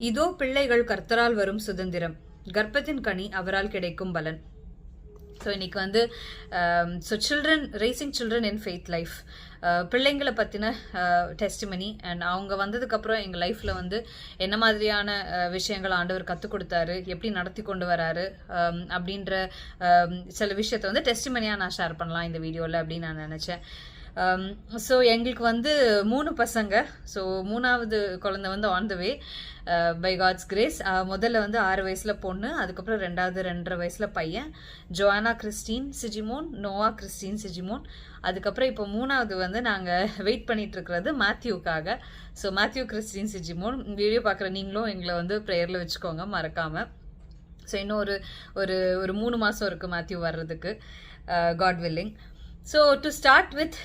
இதோ பிள்ளைகள் கர்த்தரால் வரும் சுதந்திரம். கர்ப்பத்தின் கனி அவரால் கிடைக்கும் பலன். ஸோ இன்னைக்கு வந்து so children raising children in faith life பிள்ளைங்களை பற்றின டெஸ்டிமனி அண்ட் அவங்க வந்ததுக்கப்புறம் எங்கள் லைஃப்பில் வந்து என்ன மாதிரியான uh, விஷயங்கள் ஆண்டவர் கற்றுக் கொடுத்தாரு எப்படி நடத்தி கொண்டு வராரு um, அப்படின்ற um, சில விஷயத்த வந்து டெஸ்டிமனியாக நான் ஷேர் பண்ணலாம் இந்த வீடியோவில் அப்படின்னு நான் நினச்சேன். Um, ஸோ எங்களுக்கு வந்து மூணு பசங்க. ஸோ மூணாவது குழந்தை வந்து on the way by God's grace முதல்ல வந்து ஆறு வயசில் பொண்ணு அதுக்கப்புறம் ரெண்டாவது ரெண்டரை வயசில் பையன். Joanna Christine Sijimon Noah Christine Sijimon அதுக்கப்புறம் இப்போ மூணாவது வந்து நாங்கள் வெயிட் பண்ணிட்டு இருக்கிறது மேத்யூக்காக so Matthew Christine Sijimon video பார்க்குற நீங்களும் எங்களை வந்து ப்ரேயரில் வச்சுக்கோங்க மறக்காமல் ஸோ இன்னும் ஒரு ஒரு ஒரு மூணு மாதம் இருக்குது மேத்யூ வர்றதுக்கு. Uh, God willing so to start with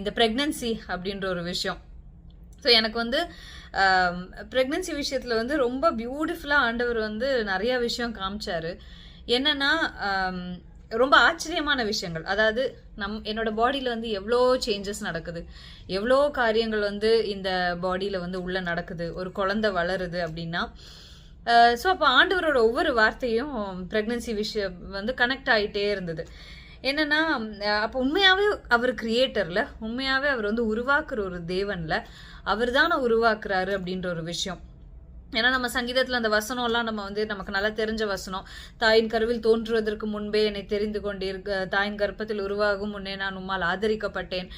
இந்த ப்ரெக்னன்சி அப்படின்ற ஒரு விஷயம். ஸோ எனக்கு வந்து um, ப்ரெக்னன்சி விஷயத்தில் வந்து ரொம்ப பியூட்டிஃபுல்லாக ஆண்டவர் வந்து நிறைய விஷயம் காமிச்சாரு. என்னன்னா um, ரொம்ப ஆச்சரியமான விஷயங்கள். அதாவது நம் என்னோட பாடியில் வந்து எவ்வளோ சேஞ்சஸ் நடக்குது. எவ்வளோ காரியங்கள் வந்து இந்த பாடியில் வந்து உள்ளே நடக்குது. ஒரு குழந்தை வளருது அப்படின்னா ஸோ அப்போ ஆண்டவரோட ஒவ்வொரு வார்த்தையும் ப்ரெக்னன்சி விஷயம் வந்து கனெக்ட் ஆகிட்டே இருந்தது. என்னன்னா அப்போ உண்மையாகவே அவர் கிரியேட்டரில் உண்மையாகவே அவர் வந்து உருவாக்குற ஒரு தேவனில் அவர் தானே உருவாக்குறாரு அப்படின்ற ஒரு விஷயம். ஏன்னா நம்ம சங்கீதத்தில் அந்த வசனம்லாம் நம்ம வந்து நமக்கு நல்லா தெரிஞ்ச வசனம். தாயின் கருவில் தோன்றுவதற்கு முன்பே என்னை தெரிந்து கொண்டிருக்க தாயின் கர்ப்பத்தில் உருவாகும் முன்னே நான் உம்மால் ஆதரிக்கப்பட்டேன்.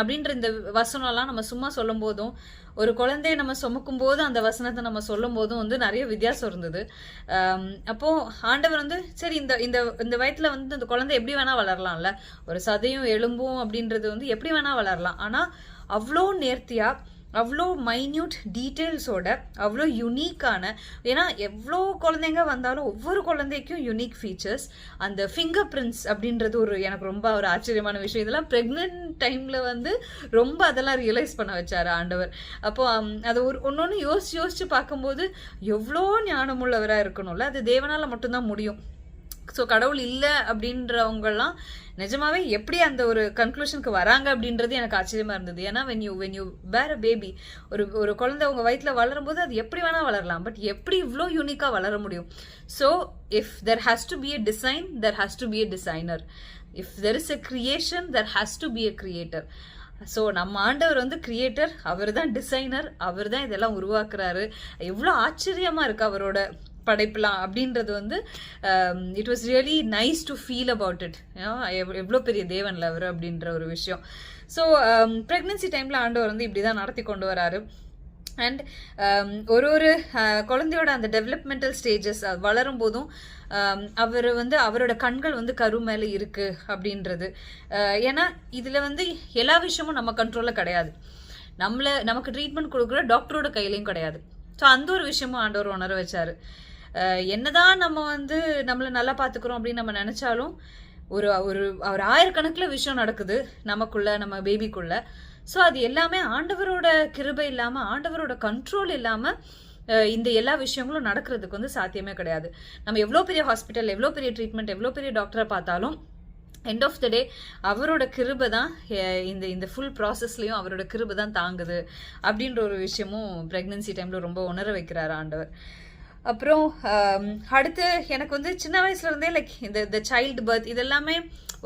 அப்படின்ற இந்த வசனம்லாம் நம்ம சும்மா சொல்லும் போதும் ஒரு குழந்தைய நம்ம சுமக்கும் போது அந்த வசனத்தை நம்ம சொல்லும் போதும் வந்து நிறைய வித்தியாசம் இருந்தது. அப்போ ஆண்டவர் வந்து சரி இந்த இந்த இந்த வயத்துல வந்து இந்த குழந்தை எப்படி வேணா வளரலாம்ல. ஒரு சதையும் எலும்பும் அப்படின்றது வந்து எப்படி வேணா வளரலாம். ஆனா அவ்வளோ நேர்த்தியா அவ்வளோ மைன்யூட் டீட்டெயில்ஸோட அவ்வளோ யுனீக்கான ஏன்னா எவ்வளோ குழந்தைங்க வந்தாலும் ஒவ்வொரு குழந்தைக்கும் யுனிக் ஃபீச்சர்ஸ் அந்த ஃபிங்கர் பிரிண்ட்ஸ் அப்படின்றது ஒரு எனக்கு ரொம்ப ஒரு ஆச்சரியமான விஷயம். இதெல்லாம் ப்ரெக்னென்ட் டைமில் வந்து ரொம்ப அதெல்லாம் ரியலைஸ் பண்ண வச்சார் ஆண்டவர். அப்போ அதை ஒரு ஒன்று ஒன்று யோசிச்சு யோசிச்சு பார்க்கும்போது எவ்வளோ ஞானமுள்ளவராக இருக்கணும்ல. அது தேவனால் மட்டும்தான் முடியும். ஸோ கடவுள் இல்லை அப்படின்றவங்கெல்லாம் நிஜமாவே எப்படி அந்த ஒரு கன்க்ளூஷனுக்கு வராங்க அப்படின்றது எனக்கு ஆச்சரியமா இருந்தது. ஏன்னா வென் யூ வென் யூ வேற பேபி ஒரு ஒரு குழந்தை உங்க வயிற்றுல வளரும் போது அது எப்படி வேணா வளரலாம். பட் எப்படி இவ்வளோ யூனிக்காக வளர முடியும்? So if there has to be a design there has to be a designer if there is a creation there has to be a creator so நம்ம ஆண்டவர் வந்து கிரியேட்டர் அவர் தான் டிசைனர் அவர் தான் இதெல்லாம் உருவாக்குறாரு. எவ்வளோ ஆச்சரியமா இருக்கு அவரோட படைப்பலாம் அப்படின்றது வந்து it was really nice to feel about it எவ்வளோ பெரிய தேவன்ல அவர் அப்படின்ற ஒரு விஷயம். ஸோ ப்ரெக்னென்சி டைமில் ஆண்டவர் வந்து இப்படி தான் நடத்தி கொண்டு வராரு. அண்ட் um, ஒரு ஒரு uh, குழந்தையோட அந்த டெவலப்மெண்டல் ஸ்டேஜஸ் வளரும் போதும் um, அவர் வந்து அவரோட கண்கள் வந்து கரு மேலே இருக்கு அப்படின்றது. Uh, ஏன்னா இதில் வந்து எல்லா விஷயமும் நம்ம கண்ட்ரோலில் கிடையாது. நம்மளை நமக்கு ட்ரீட்மெண்ட் கொடுக்குற டாக்டரோட கையிலையும் கிடையாது. ஸோ அந்த ஒரு விஷயமும் ஆண்டவர் உணர வச்சாரு. என்னதான் நம்ம வந்து நம்மளை நல்லா பார்த்துக்கிறோம் அப்படின்னு நம்ம நினச்சாலும் ஒரு ஒரு ஒரு ஆயிரக்கணக்கில் விஷயம் நடக்குது நமக்குள்ள நம்ம பேபிக்குள்ள. ஸோ அது எல்லாமே ஆண்டவரோட கிருபை இல்லாமல் ஆண்டவரோட கண்ட்ரோல் இல்லாமல் இந்த எல்லா விஷயங்களும் நடக்கிறதுக்கு வந்து சாத்தியமே கிடையாது. நம்ம எவ்வளோ பெரிய ஹாஸ்பிட்டல் எவ்வளோ பெரிய ட்ரீட்மெண்ட் எவ்வளோ பெரிய டாக்டரை பார்த்தாலும் எண்ட் ஆஃப் த டே அவரோட கிருபை தான் இந்த இந்த ஃபுல் ப்ராசஸ்லையும் அவரோட கிருபை தான் தாங்குது. அப்படின்ற ஒரு விஷயமும் ப்ரெக்னென்சி டைமில் ரொம்ப உணர வைக்கிறார் ஆண்டவர். அப்புறம் அடுத்து எனக்கு வந்து சின்ன வயசுல இருந்தே லைக் இந்த இந்த சைல்டு பர்த் இதெல்லாமே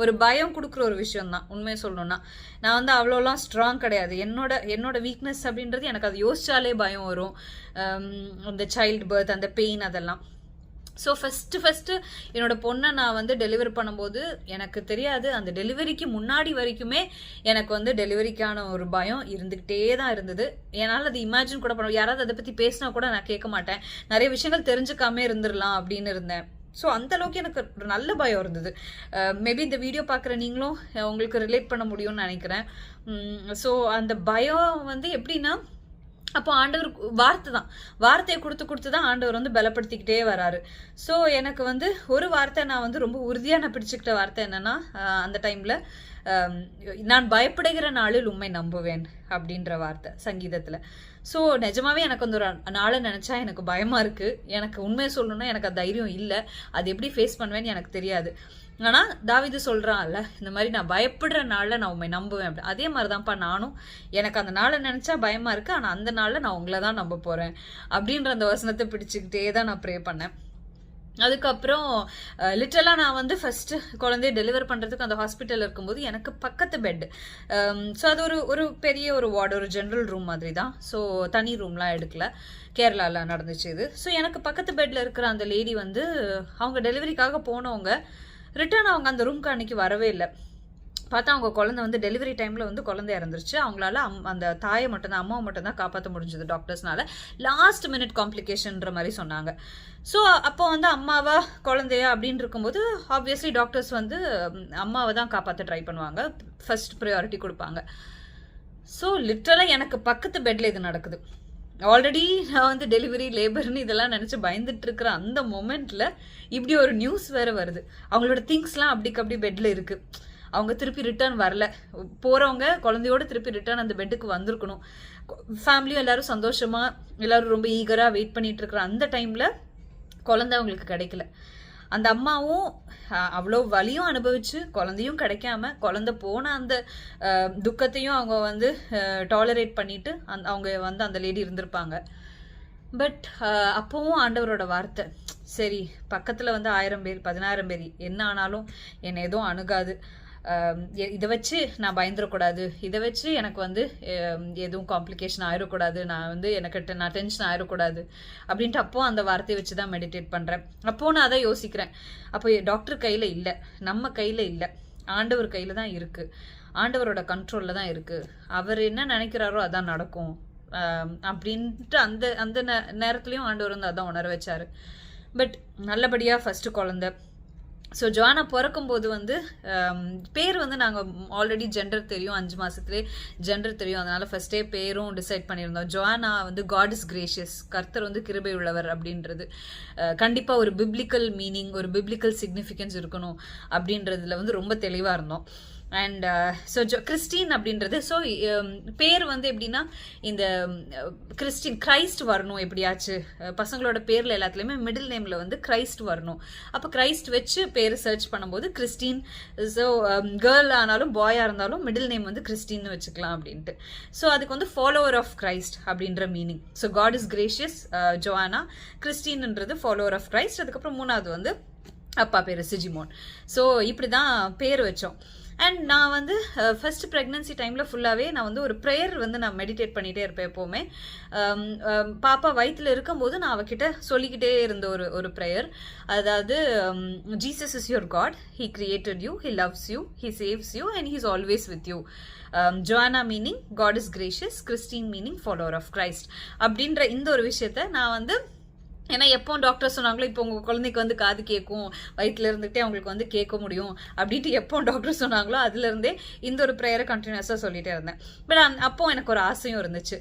ஒரு பயம் கொடுக்குற ஒரு விஷயம் தான் உண்மையை சொல்லணும்னா. நான் வந்து அவ்வளோலாம் ஸ்ட்ராங் கிடையாது. என்னோட என்னோட வீக்னஸ் அப்படின்றது எனக்கு அது யோசிச்சாலே பயம் வரும். இந்த சைல்டு பர்த் அந்த பெயின் அதெல்லாம். ஸோ ஃபஸ்ட்டு ஃபஸ்ட்டு என்னோட பொண்ணை நான் வந்து டெலிவரி பண்ணும்போது எனக்கு தெரியாது. அந்த டெலிவரிக்கு முன்னாடி வரைக்குமே எனக்கு வந்து டெலிவரிக்கான ஒரு பயம் இருந்துக்கிட்டே தான் இருந்தது. என்னால் அது இமேஜின் கூட பண்ண யாராவது அதை பற்றி பேசினா கூட நான் கேட்க மாட்டேன். நிறைய விஷயங்கள் தெரிஞ்சுக்காம இருந்துடலாம் அப்படின்னு இருந்தேன். ஸோ அந்தளவுக்கு எனக்கு ஒரு நல்ல பயம் இருந்தது. மேபி இந்த வீடியோ பார்க்குற நீங்களும் உங்களுக்கு ரிலேட் பண்ண முடியும்னு நினைக்கிறேன். ஸோ அந்த பயம் வந்து எப்படின்னா அப்போ ஆண்டவர் வார்த்தை தான். வார்த்தையை கொடுத்து கொடுத்து தான் ஆண்டவர் வந்து பலப்படுத்திக்கிட்டே வராரு. ஸோ எனக்கு வந்து ஒரு வார்த்தை நான் வந்து ரொம்ப உறுதியாக நான் பிடிச்சிக்கிட்ட வார்த்தை என்னன்னா அந்த டைமில் நான் பயப்படுகிற நாளில் உண்மை நம்புவேன் அப்படின்ற வார்த்தை சங்கீதத்தில். ஸோ நிஜமாவே எனக்கு அந்த ஒரு நாளை நினச்சா எனக்கு பயமாக இருக்குது எனக்கு உண்மையை சொல்லணும்னா எனக்கு தைரியம் இல்லை. அது எப்படி ஃபேஸ் பண்ணுவேன்னு எனக்கு தெரியாது. ஆனால் தாவிது சொல்கிறான்ல இந்த மாதிரி நான் பயப்படுற நாளில் நான் உண்மை நம்புவேன் அப்படி. அதே மாதிரி தான்ப்பா நானும். எனக்கு அந்த நாளை நினச்சா பயமாக இருக்குது ஆனால் அந்த நாளில் நான் உங்களை தான் நம்ப போகிறேன் அப்படின்ற அந்த வசனத்தை பிடிச்சிக்கிட்டே தான் நான் ப்ரே பண்ணேன். அதுக்கப்புறம் லிட்டலாக நான் வந்து ஃபஸ்ட்டு குழந்தைய டெலிவர் பண்ணுறதுக்கு அந்த ஹாஸ்பிட்டலில் இருக்கும்போது எனக்கு பக்கத்து பெட் ஸோ அது ஒரு ஒரு பெரிய ஒரு வார்டு ஒரு ஜென்ரல் ரூம் மாதிரி தான் ஸோ தனி ரூம்லாம் எடுக்கல. கேரளாவில் நடந்துச்சு இது. ஸோ எனக்கு பக்கத்து பெட்டில் இருக்கிற அந்த லேடி வந்து அவங்க டெலிவரிக்காக போனவங்க ரிட்டர்ன் அவங்க அந்த ரூம்க்கு அன்னைக்கு வரவே இல்லை. பார்த்தா அவங்க குழந்தை வந்து டெலிவரி டைமில் வந்து குழந்தை இறந்துருச்சு அவங்களால அம் அந்த தாயை மட்டும்தான் அம்மாவை மட்டும்தான் காப்பாற்ற முடிஞ்சது டாக்டர்ஸ்னால லாஸ்ட் மினிட் காம்ப்ளிகேஷன்ற மாதிரி சொன்னாங்க. ஸோ அப்போ வந்து அம்மாவா குழந்தையா அப்படின்னு இருக்கும்போது ஆப்வியஸ்லி டாக்டர்ஸ் வந்து அம்மாவை தான் காப்பாற்ற ட்ரை பண்ணுவாங்க. ஃபர்ஸ்ட் ப்ரையாரிட்டி கொடுப்பாங்க. ஸோ லிட்ரலாக எனக்கு பக்கத்து பெட்டில் இது நடக்குது. ஆல்ரெடி நான் வந்து டெலிவரி லேபர்னு இதெல்லாம் நினச்சி பயந்துட்டு இருக்கிற அந்த மொமெண்ட்டில் இப்படி ஒரு நியூஸ் வேறு வருது. அவங்களோட திங்ஸ்லாம் அப்படிக்கு அப்படி பெட்டில் இருக்குது அவங்க திருப்பி ரிட்டர்ன் வரல. போகிறவங்க குழந்தையோட திருப்பி ரிட்டர்ன் அந்த பெட்டுக்கு வந்திருக்கணும். ஃபேமிலியும் எல்லாரும் சந்தோஷமாக எல்லாரும் ரொம்ப ஈகராக வெயிட் பண்ணிட்டு இருக்கிற அந்த டைமில் குழந்தை அவங்களுக்கு கிடைக்கல. அந்த அம்மாவும் அவ்வளோ வலியும் அனுபவிச்சு குழந்தையும் கிடைக்காம குழந்தை போன அந்த துக்கத்தையும் அவங்க வந்து டாலரேட் பண்ணிட்டு அந்த அவங்க வந்து அந்த லேடி இருந்திருப்பாங்க. பட் அப்போவும் ஆண்டவரோட வார்த்தை சரி பக்கத்தில் வந்து ஆயிரம் பேர் பதினாயிரம் பேர் என்ன ஆனாலும் என்னை எதுவும் அணுகாது. இதை வச்சு நான் பயந்துடக்கூடாது இதை வச்சு எனக்கு வந்து எதுவும் காம்ப்ளிகேஷன் ஆயிடக்கூடாது நான் வந்து எனக்கு நான் டென்ஷன் ஆயிடக்கூடாது அப்படின்ட்டு அப்போ அந்த வார்த்தையை வச்சு தான் மெடிடேட் பண்ணுறேன் அப்போ நான் அதை யோசிக்கிறேன். அப்போ டாக்டர் கையில் இல்லை. நம்ம கையில் இல்லை. ஆண்டவர் கையில் தான் இருக்குது ஆண்டவரோட கண்ட்ரோலில் தான் இருக்குது அவர் என்ன நினைக்கிறாரோ அதான் நடக்கும். அப்படின்ட்டு அந்த அந்த நே- நேரத்துலயும் ஆண்டவர் வந்து அதான் உணர வச்சார். பட் நல்லபடியாக ஃபஸ்ட்டு குழந்த ஸோ ஜோனா பிறக்கும்போது வந்து um, பேர் வந்து நாங்கள் ஆல்ரெடி ஜெண்டர் தெரியும் அஞ்சு மாதத்துலேயே ஜெண்டர் தெரியும். அதனால் ஃபஸ்ட்டே பேரும் டிசைட் பண்ணியிருந்தோம். ஜோனா வந்து காட் கிரேஷியஸ் கர்த்தர் வந்து கிருபை உள்ளவர் அப்படின்றது. கண்டிப்பாக ஒரு பிப்ளிக்கல் மீனிங் ஒரு பிப்ளிக்கல் சிக்னிஃபிகன்ஸ் இருக்கணும் அப்படின்றதுல வந்து ரொம்ப தெளிவாக இருந்தோம். அண்ட் ஸோ ஜோ கிறிஸ்டின் அப்படின்றது ஸோ um, பேர் வந்து எப்படின்னா இந்த um, கிறிஸ்டின் கிரைஸ்ட் வரணும் எப்படியாச்சு? பசங்களோட பேரில் எல்லாத்துலேயுமே மிடில் நேமில் வந்து கிரைஸ்ட் வரணும். அப்போ கிரைஸ்ட் வச்சு பேர் சர்ச் பண்ணும்போது கிறிஸ்டின் ஸோ கேர்ள் ஆனாலும் பாயாக இருந்தாலும் மிடில் நேம் வந்து கிறிஸ்டின்னு வச்சுக்கலாம் அப்படின்ட்டு. ஸோ அதுக்கு வந்து ஃபாலோவர் ஆஃப் கிரைஸ்ட் அப்படின்ற meaning so God is gracious Joanna கிறிஸ்டின்ன்றது follower of Christ அதுக்கப்புறம் மூணாவது வந்து அப்பா பேர் சிஜிமோன் ஸோ இப்படி தான் பேர் வச்சோம். அண்ட் நான் வந்து ஃபஸ்ட் ப்ரெக்னன்சி டைமில் ஃபுல்லாகவே நான் வந்து ஒரு ப்ரேயர் வந்து நான் மெடிடேட் பண்ணிகிட்டே இருப்பேன் எப்போவுமே. Um, um, பாப்பா வயிற்றில் இருக்கும்போது நான் அவகிட்ட சொல்லிக்கிட்டே இருந்த ஒரு ஒரு ப்ரேயர் அதாவது Jesus is your God he created you he loves you he saves you and he's always with you Joanna meaning God is gracious Christine meaning follower of Christ அப்படின்ற இந்த ஒரு விஷயத்த நான் வந்து ஏன்னா எப்போ டாக்டர் சொன்னாங்களோ இப்போ உங்கள் குழந்தைக்கு வந்து காது கேட்கும் வயிற்றுல இருந்துகிட்டே அவங்களுக்கு வந்து கேட்க முடியும் அப்படின்ட்டு எப்போ டாக்டர் சொன்னாங்களோ அதுலேருந்தே இந்த ஒரு ப்ரேயரை கண்டினியூஸாக சொல்லிகிட்டே இருந்தேன். பட் அப்போ எனக்கு ஒரு ஆசையும் இருந்துச்சு.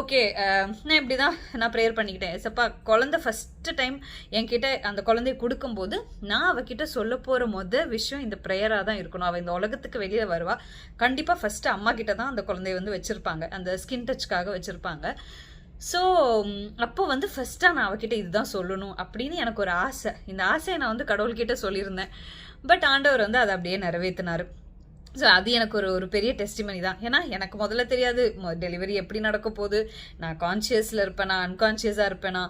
ஓகே நான் இப்படி தான் நான் ப்ரேயர் பண்ணிக்கிட்டேன். சப்பா குழந்தை ஃபஸ்ட்டு டைம் என்கிட்ட அந்த குழந்தைய கொடுக்கும்போது நான் அவகிட்ட சொல்ல போகிற மொதல் விஷயம் இந்த ப்ரேயராக தான் இருக்கணும். அவள் இந்த உலகத்துக்கு வெளியே வருவா. கண்டிப்பாக ஃபஸ்ட்டு அம்மா கிட்ட தான் அந்த குழந்தைய வந்து வச்சுருப்பாங்க. அந்த ஸ்கின் டச்சுக்காக வச்சுருப்பாங்க. ஸோ அப்போ வந்து ஃபஸ்ட்டாக நான் அவகிட்ட இதுதான் சொல்லணும் அப்படின்னு எனக்கு ஒரு ஆசை. இந்த ஆசையை நான் வந்து கடவுள்கிட்ட சொல்லியிருந்தேன். பட் ஆண்டவர் வந்து அதை அப்படியே நிறைவேற்றினார் ஸோ அது எனக்கு ஒரு ஒரு பெரிய டெஸ்டிமனி தான். ஏன்னா எனக்கு முதல்ல தெரியாது டெலிவரி எப்படி நடக்க போகுது. நான் கான்ஷியஸில் இருப்பேனா அன்கான்ஷியஸாக இருப்பேனா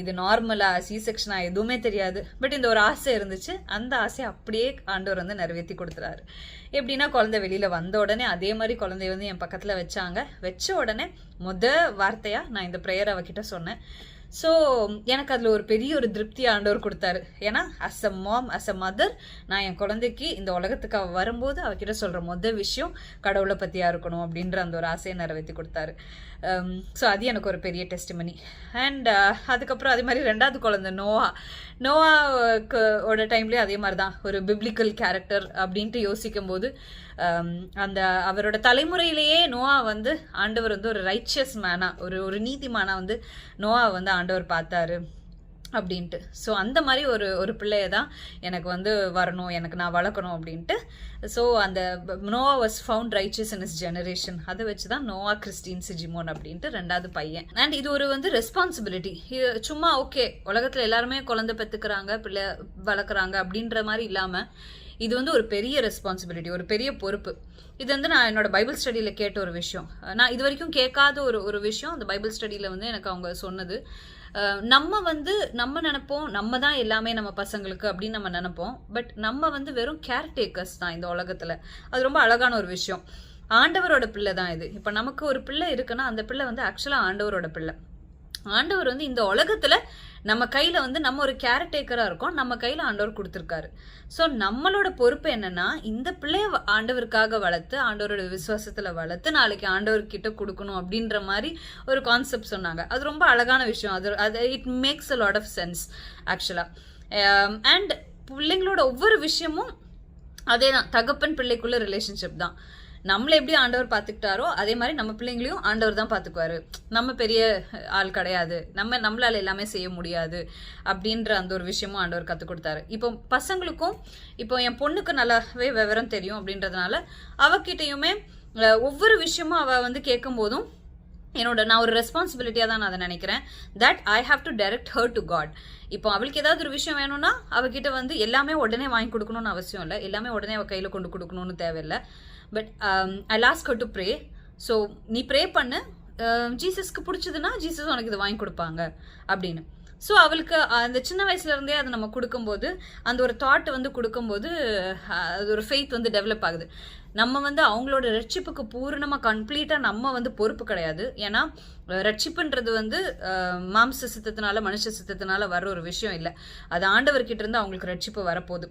இது நார்மலா சி செக்ஷனா எதுவுமே தெரியாது. பட் இந்த ஒரு ஆசை இருந்துச்சு. அந்த ஆசையை அப்படியே ஆண்டவர் வந்து நிறைவேற்றி கொடுத்துறாரு. எப்படின்னா குழந்தை வெளியில் வந்த உடனே அதே மாதிரி குழந்தைய வந்து என் பக்கத்தில் வச்சாங்க. வச்ச உடனே முத வார்த்தையாக நான் இந்த ப்ரேயர் அவகிட்ட சொன்னேன். ஸோ எனக்கு அதில் ஒரு பெரிய ஒரு திருப்தி ஆண்டவர் கொடுத்தாரு. ஏன்னா as a mom as a mother நான் என் குழந்தைக்கு இந்த உலகத்துக்கு அவ வரும்போது அவகிட்ட சொல்கிற மொதல் விஷயம் கடவுளை பற்றியாக இருக்கணும் அப்படின்ற அந்த ஒரு ஆசையை நிறைவேற்றி கொடுத்தாரு. Um, ஸோ அது எனக்கு ஒரு பெரிய டெஸ்டிமனி அண்ட் uh, அதுக்கப்புறம் அதே மாதிரி ரெண்டாவது குழந்தை நோவா. நோவாக்கு ஓட டைம்லேயே அதே மாதிரி தான் ஒரு பிப்ளிக்கல் கேரக்டர் அப்படின்ட்டு யோசிக்கும் போது um, அந்த அவரோட தலைமுறையிலேயே நோவா வந்து ஆண்டவர் வந்து ஒரு ரைச்சியஸ் மேனா ஒரு ஒரு நீதிமானா வந்து நோவா வந்து ஆண்டவர் பார்த்தாரு. அப்படின்ட்டு. ஸோ அந்த மாதிரி ஒரு ஒரு பிள்ளைய தான் எனக்கு வந்து வரணும் எனக்கு நான் வளர்க்கணும் அப்படின்ட்டு. ஸோ அந்த Noah was found riches in his generation அதை வச்சு தான் நோவா கிறிஸ்டின் சிஜிமோன் அப்படின்ட்டு ரெண்டாவது பையன். அண்ட் இது ஒரு வந்து ரெஸ்பான்சிபிலிட்டி சும்மா ஓகே உலகத்தில் எல்லாருமே குழந்தை பெற்றுக்கிறாங்க பிள்ளை வளர்க்குறாங்க அப்படின்ற மாதிரி இல்லாமல் இது வந்து ஒரு பெரிய ரெஸ்பான்சிபிலிட்டி ஒரு பெரிய பொறுப்பு. இது வந்து நான் என்னோட பைபிள் ஸ்டடியில் கேட்ட ஒரு விஷயம். நான் இது வரைக்கும் கேட்காத ஒரு ஒரு விஷயம் அந்த பைபிள் ஸ்டடியில் வந்து எனக்கு அவங்க சொன்னது. நம்ம வந்து நம்ம நினைப்போம் நம்ம தான் எல்லாமே நம்ம பசங்களுக்கு அப்படின்னு நம்ம நினைப்போம். பட் நம்ம வந்து வெறும் கேர்டேக்கர்ஸ் தான் இந்த உலகத்தில். அது ரொம்ப அழகான ஒரு விஷயம். ஆண்டவரோட பிள்ளை தான் இது. இப்போ நமக்கு ஒரு பிள்ளை இருக்குன்னா அந்த பிள்ளை வந்து ஆக்சுவலாக ஆண்டவரோட பிள்ளை. ஆண்டவர் வந்து இந்த உலகத்தில் நம்ம கையில் வந்து நம்ம ஒரு கேரக்டேக்கரா இருக்கோம். நம்ம கையில் ஆண்டவர் கொடுத்துருக்காரு. ஸோ நம்மளோட பொறுப்பு என்னன்னா இந்த பிள்ளைய ஆண்டவருக்காக வளர்த்து ஆண்டவரோட விசுவாசத்தில் வளர்த்து நாளைக்கு ஆண்டவர்கிட்ட கொடுக்கணும் அப்படின்ற மாதிரி ஒரு கான்செப்ட் சொன்னாங்க. அது ரொம்ப அழகான விஷயம். அது அது it makes a lot of sense ஆக்சுவலாக அண்ட் பிள்ளைங்களோட ஒவ்வொரு விஷயமும் அதே தான். தகப்பன் பிள்ளைக்குள்ள ரிலேஷன்ஷிப் தான். நம்மளை எப்படி ஆண்டவர் பார்த்துக்கிட்டாரோ அதே மாதிரி நம்ம பிள்ளைங்களையும் ஆண்டவர் தான் பார்த்துக்குவாரு. நம்ம பெரிய ஆள் கிடையாது. நம்ம நம்மளால எல்லாமே செய்ய முடியாது அப்படின்ற அந்த ஒரு விஷயமும் ஆண்டவர் கற்றுக் கொடுத்தாரு. இப்போ பசங்களுக்கும் இப்போ என் பொண்ணுக்கு நல்லாவே விவரம் தெரியும் அப்படின்றதுனால அவகிட்டையுமே ஒவ்வொரு விஷயமும் அவ வந்து கேட்கும் போதும் என்னோட நான் ஒரு ரெஸ்பான்சிபிலிட்டியாக தான் நான் அதை நினைக்கிறேன். That I have to direct her to God இப்போ அவளுக்கு ஏதாவது ஒரு விஷயம் வேணும்னா அவகிட்ட வந்து எல்லாமே உடனே வாங்கி கொடுக்கணும்னு அவசியம் இல்லை. எல்லாமே உடனே அவள் கையில் கொண்டு கொடுக்கணும்னு தேவையில்லை. But I ask God to pray so நீ ப்ரே பண்ணு. Um, ஜீசஸ்க்கு பிடிச்சதுன்னா ஜீசஸ் உனக்கு இது வாங்கி கொடுப்பாங்க அப்படின்னு. ஸோ அவளுக்கு அந்த சின்ன வயசுல இருந்தே அதை நம்ம கொடுக்கும்போது அந்த ஒரு தாட் வந்து கொடுக்கும்போது அது ஒரு ஃபெய்த் வந்து டெவலப் ஆகுது. நம்ம வந்து அவங்களோட ரட்சிப்புக்கு பூரணமாக கம்ப்ளீட்டாக நம்ம வந்து பொறுப்பு கிடையாது. ஏன்னா ரட்சிப்புன்றது வந்து மாம்ச சித்தத்தினால மனுஷ சித்தத்தினால வர ஒரு விஷயம் இல்லை. அது ஆண்டவர்கிட்ட இருந்து அவங்களுக்கு ரட்சிப்பு வரப்போகுது.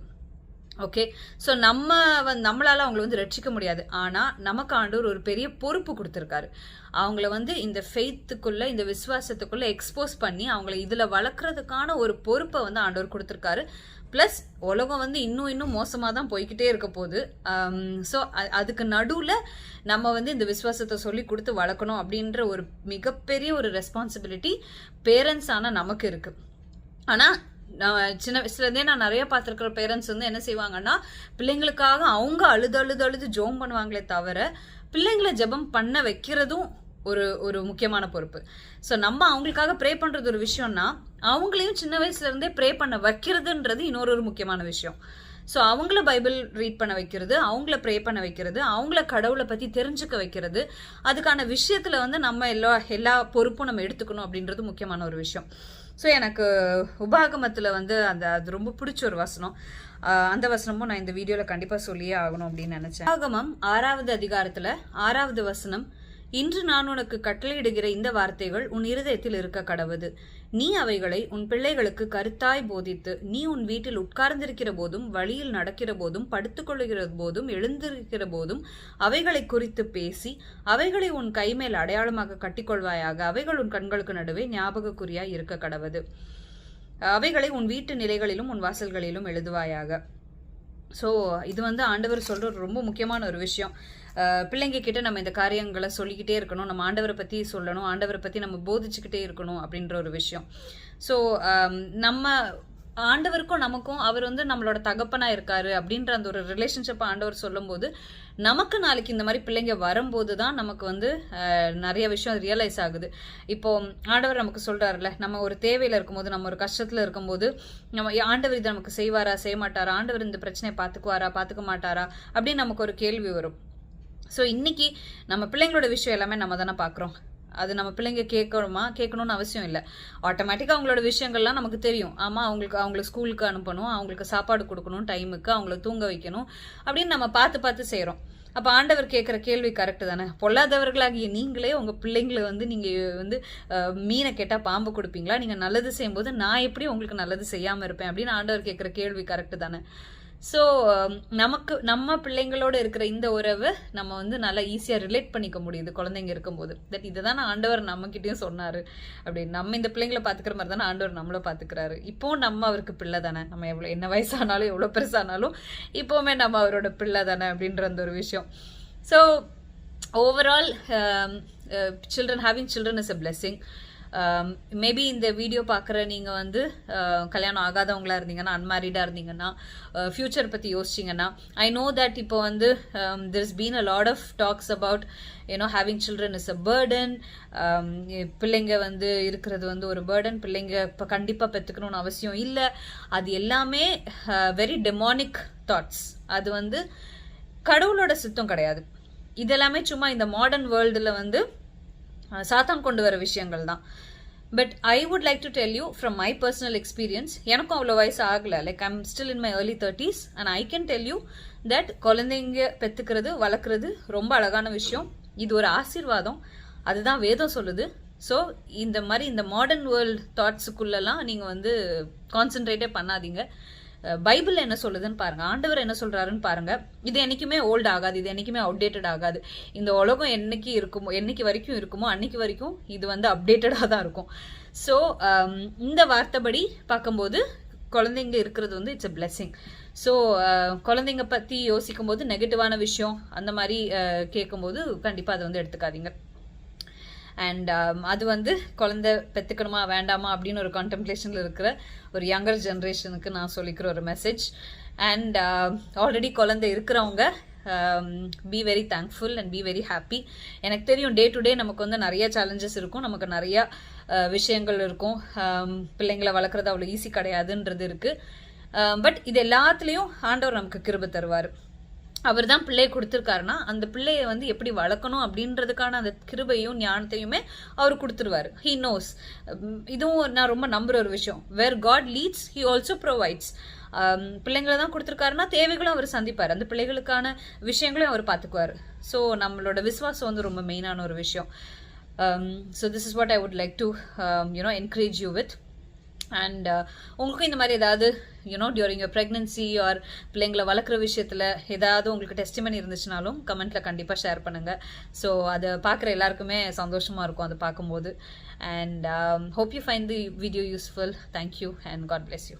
ஓகே ஸோ நம்ம வந்து நம்மளால் அவங்கள வந்து ரட்சிக்க முடியாது. ஆனால் நமக்கு ஆண்டவர் ஒரு பெரிய பொறுப்பு கொடுத்துருக்காரு. அவங்கள வந்து இந்த ஃபெய்த்துக்குள்ளே இந்த விசுவாசத்துக்குள்ளே எக்ஸ்போஸ் பண்ணி அவங்கள இதில் வளர்க்குறதுக்கான ஒரு பொறுப்பை வந்து ஆண்டவர் கொடுத்துருக்காரு. ப்ளஸ் உலகம் வந்து இன்னும் இன்னும் மோசமாக தான் போய்கிட்டே இருக்க போகுது. Um, ஸோ அதுக்கு நடுவில் நம்ம வந்து இந்த விசுவாசத்தை சொல்லி கொடுத்து வளர்க்கணும் அப்படின்ற ஒரு மிகப்பெரிய ஒரு ரெஸ்பான்சிபிலிட்டி பேரண்ட்ஸ் ஆனால் நமக்கு இருக்குது ஆனால் நான் சின்ன வயசுலேருந்தே நான் நிறைய பார்த்துருக்குற பேரண்ட்ஸ் வந்து என்ன செய்வாங்கன்னா பிள்ளைங்களுக்காக அவங்க அழுது அழுது அழுது ஜோம் பண்ணுவாங்களே தவிர பிள்ளைங்களை ஜெபம் பண்ண வைக்கிறதும் ஒரு ஒரு முக்கியமான பொறுப்பு. ஸோ நம்ம அவங்களுக்காக ப்ரே பண்ணுறது ஒரு விஷயம்னா அவங்களையும் சின்ன வயசுலேருந்தே ப்ரே பண்ண வைக்கிறதுன்றது இன்னொரு ஒரு முக்கியமான விஷயம். ஸோ அவங்கள பைபிள் ரீட் பண்ண வைக்கிறது அவங்கள ப்ரே பண்ண வைக்கிறது அவங்கள கடவுளை பற்றி தெரிஞ்சுக்க வைக்கிறது அதுக்கான விஷயத்தில் வந்து நம்ம எல்லா எல்லா பொறுப்பும் நம்ம எடுத்துக்கணும் அப்படின்றது முக்கியமான ஒரு விஷயம். ஸோ எனக்கு உபாகமத்தில் வந்து அந்த அது ரொம்ப பிடிச்ச ஒரு வசனம். அந்த வசனமும் நான் இந்த வீடியோவில் கண்டிப்பாக சொல்லியே ஆகணும் அப்படின்னு நினச்சேன். உபாகமம் ஆறாவது அதிகாரத்தில் ஆறாவது வசனம் இன்று நான் உனக்கு கட்டளையிடுகிற இந்த வார்த்தைகள் உன் இருதயத்தில் இருக்க கடவுது. நீ அவைகளை உன் பிள்ளைகளுக்கு கருத்தாய் போதித்து நீ உன் வீட்டில் உட்கார்ந்திருக்கிற போதும் வழியில் நடக்கிற போதும் படுத்துக்கொள்ளுகிற போதும் எழுந்திருக்கிற போதும் அவைகளை குறித்து பேசி அவைகளை உன் கைமேல் அடையாளமாக கட்டிக்கொள்வாயாக. அவைகள் உன் கண்களுக்கு நடுவே ஞாபகக்குறியாய் இருக்க கடவுது. அவைகளை உன் வீட்டு நிலைகளிலும் உன் வாசல்களிலும் எழுதுவாயாக. ஸோ இது வந்து ஆண்டவர் சொல்ற ரொம்ப முக்கியமான ஒரு விஷயம். பிள்ளைங்க கிட்ட நம்ம இந்த காரியங்களை சொல்லிக்கிட்டே இருக்கணும். நம்ம ஆண்டவரை பற்றி சொல்லணும். ஆண்டவரை பற்றி நம்ம போதிச்சுக்கிட்டே இருக்கணும் அப்படின்ற ஒரு விஷயம். ஸோ நம்ம ஆண்டவருக்கும் நமக்கும் அவர் வந்து நம்மளோட தகப்பனா இருக்காரு அப்படின்ற அந்த ஒரு ரிலேஷன்ஷிப்பை ஆண்டவர் சொல்லும்போது நமக்கு நாளைக்கு இந்த மாதிரி பிள்ளைங்க வரும்போது தான் நமக்கு வந்து நிறைய விஷயம் ரியலைஸ் ஆகுது. இப்போ ஆண்டவர் நமக்கு சொல்றாருல நம்ம ஒரு தேவையில இருக்கும்போது நம்ம ஒரு கஷ்டத்துல இருக்கும்போது நம்ம ஆண்டவர் இதை நமக்கு செய்வாரா செய்ய மாட்டாரா ஆண்டவர் இந்த பிரச்சனையை பார்த்துக்குவாரா பார்த்துக்க மாட்டாரா? அப்படின்னு நமக்கு ஒரு கேள்வி வரும். ஸோ இன்றைக்கி நம்ம பிள்ளைங்களோட விஷயம் எல்லாமே நம்ம தானே பார்க்குறோம். அது நம்ம பிள்ளைங்க கேட்கணுமா? கேட்கணும்னு அவசியம் இல்லை. ஆட்டோமேட்டிக்காக அவங்களோட விஷயங்கள்லாம் நமக்கு தெரியும். ஆமாம் அவங்களுக்கு அவங்கள ஸ்கூலுக்கு அனுப்பணும் அவங்களுக்கு சாப்பாடு கொடுக்கணும் டைமுக்கு அவங்கள தூங்க வைக்கணும் அப்படின்னு நம்ம பார்த்து பார்த்து செய்கிறோம் அப்போ ஆண்டவர் கேட்குற கேள்வி கரெக்டு தானே? பொல்லாதவர்களாகிய நீங்களே உங்கள் பிள்ளைங்களை வந்து நீங்கள் வந்து மீனை கேட்டால் பாம்பு கொடுப்பீங்களா? நீங்கள் நல்லது செய்யும்போது நான் எப்படி உங்களுக்கு நல்லது செய்யாமல் இருப்பேன் அப்படின்னு ஆண்டவர் கேட்குற கேள்வி கரெக்டு தானே? ஸோ um, நமக்கு நம்ம பிள்ளைங்களோட இருக்கிற இந்த உறவு நம்ம வந்து நல்லா ஈஸியாக ரிலேட் பண்ணிக்க முடியுது குழந்தைங்க இருக்கும்போது. தட் இதை தான் ஆண்டவர் நம்மக்கிட்டேயும் சொன்னார். அப்படி நம்ம இந்த பிள்ளைங்களை பார்த்துக்கிற மாதிரி தானே ஆண்டவர் நம்மளை பார்த்துக்கிறாரு. இப்போ நம்ம அவருக்கு பிள்ளை தானே. நம்ம எவ்வளோ என்ன வயசானாலும் எவ்வளோ பெருசானாலும் இப்போவுமே நம்ம அவரோட பிள்ளை தானே அப்படின்ற அந்த ஒரு விஷயம். So overall children having children is a blessing Um, maybe இந்த வீடியோ பார்க்குற நீங்கள் வந்து uh, கல்யாணம் ஆகாதவங்களா இருந்தீங்கன்னா அன்மேரிடாக இருந்தீங்கன்னா uh, ஃப்யூச்சர் பற்றி யோசிச்சிங்கன்னா ஐ நோ தட் இப்போ வந்து there's been a lot of talks about ஏன்னோ having children is a burden பிள்ளைங்க வந்து இருக்கிறது வந்து ஒரு பேர்டன் பிள்ளைங்க இப்போ கண்டிப்பாக பெற்றுக்கணும்னு அவசியம் இல்லை. அது எல்லாமே வெரி டெமானிக் தாட்ஸ் அது வந்து கடவுளோட சித்தம் கிடையாது. இதெல்லாமே சும்மா இந்த மாடர்ன் வேர்ல்டில் வந்து சாத்தான் கொண்டு வர விஷயங்கள் தான். But I would like to tell you from my personal experience எனக்கும் அவ்வளோ வயசு ஆகலை. Like I'm still in my early thirties and I can tell you that குழந்தைங்க பெற்றுக்கிறது வளர்க்குறது ரொம்ப அழகான விஷயம். இது ஒரு ஆசீர்வாதம். அதுதான் வேதம் சொல்லுது. ஸோ இந்த மாதிரி இந்த மாடர்ன் வேர்ல்ட் தாட்ஸுக்குள்ளெல்லாம் நீங்கள் வந்து கான்சென்ட்ரேட்டே பண்ணாதீங்க. பைபிள் என்ன சொல்லுதுன்னு பாருங்க. ஆண்டவர் என்ன சொல்றாருன்னு பாருங்க. இது என்னைக்குமே ஓல்ட் ஆகாது. இது என்னைக்குமே அப்டேட்டட் ஆகாது. இந்த உலகம் என்னைக்கு இருக்குமோ என்னைக்கு வரைக்கும் இருக்குமோ அன்னைக்கு வரைக்கும் இது வந்து அப்டேட்டடாக தான் இருக்கும். ஸோ um, இந்த வார்த்தைப்படி பார்க்கும்போது குழந்தைங்க இருக்கிறது வந்து இட்ஸ் அ பிளெஸ்ஸிங் ஸோ குழந்தைங்க பற்றி யோசிக்கும் போது நெகட்டிவான விஷயம் அந்த மாதிரி கேட்கும்போது கண்டிப்பாக அதை வந்து எடுத்துக்காதீங்க. அண்ட் um, அது வந்து குழந்தை பெற்றுக்கணுமா வேண்டாமா அப்படின்னு ஒரு கான்டெம்ப்ளேஷனில் இருக்கிற ஒரு யங்கர் ஜென்ரேஷனுக்கு நான் சொல்லிக்கிற ஒரு மெசேஜ் அண்ட் ஆல்ரெடி குழந்தை இருக்கிறவங்க be very thankful and be very happy எனக்கு தெரியும் டே டு டே நமக்கு வந்து நிறைய சேலஞ்சஸ் இருக்கும். நமக்கு நிறைய uh, விஷயங்கள் இருக்கும். Um, பிள்ளைங்களை வளர்க்குறது அவ்வளோ ஈஸி கிடையாதுன்றது இருக்குது பட் um, இது எல்லாத்துலேயும் ஆண்டவர் நமக்கு கிருபை தருவார். அவர் தான் பிள்ளையை கொடுத்துருக்காருன்னா அந்த பிள்ளையை வந்து எப்படி வளர்க்கணும் அப்படின்றதுக்கான அந்த கிருபையும் ஞானத்தையுமே அவர் கொடுத்துருவாரு. ஹீ நோஸ் இதுவும் நான் ரொம்ப நம்புற ஒரு விஷயம். Where God leads he also provides பிள்ளைங்களை தான் கொடுத்துருக்காருன்னா தேவைகளும் அவர் சந்திப்பார். அந்த பிள்ளைகளுக்கான விஷயங்களையும் அவர் பார்த்துக்குவார். ஸோ நம்மளோட விசுவாசம் வந்து ரொம்ப மெயினான ஒரு விஷயம். So this is what I would like to you know encourage you with and uh, உங்களுக்கும் இந்த மாதிரி ஏதாவது you know during your pregnancy or பிள்ளைங்களை வளர்க்குற விஷயத்தில் ஏதாவது உங்களுக்கு டெஸ்டிமனி இருந்துச்சுனாலும் கமெண்ட்டில் கண்டிப்பாக ஷேர் பண்ணுங்கள் ஸோ அதை பார்க்குற எல்லாருக்குமே சந்தோஷமாக இருக்கும் அதை பார்க்கும்போது. And hope you find the video useful thank you and God bless you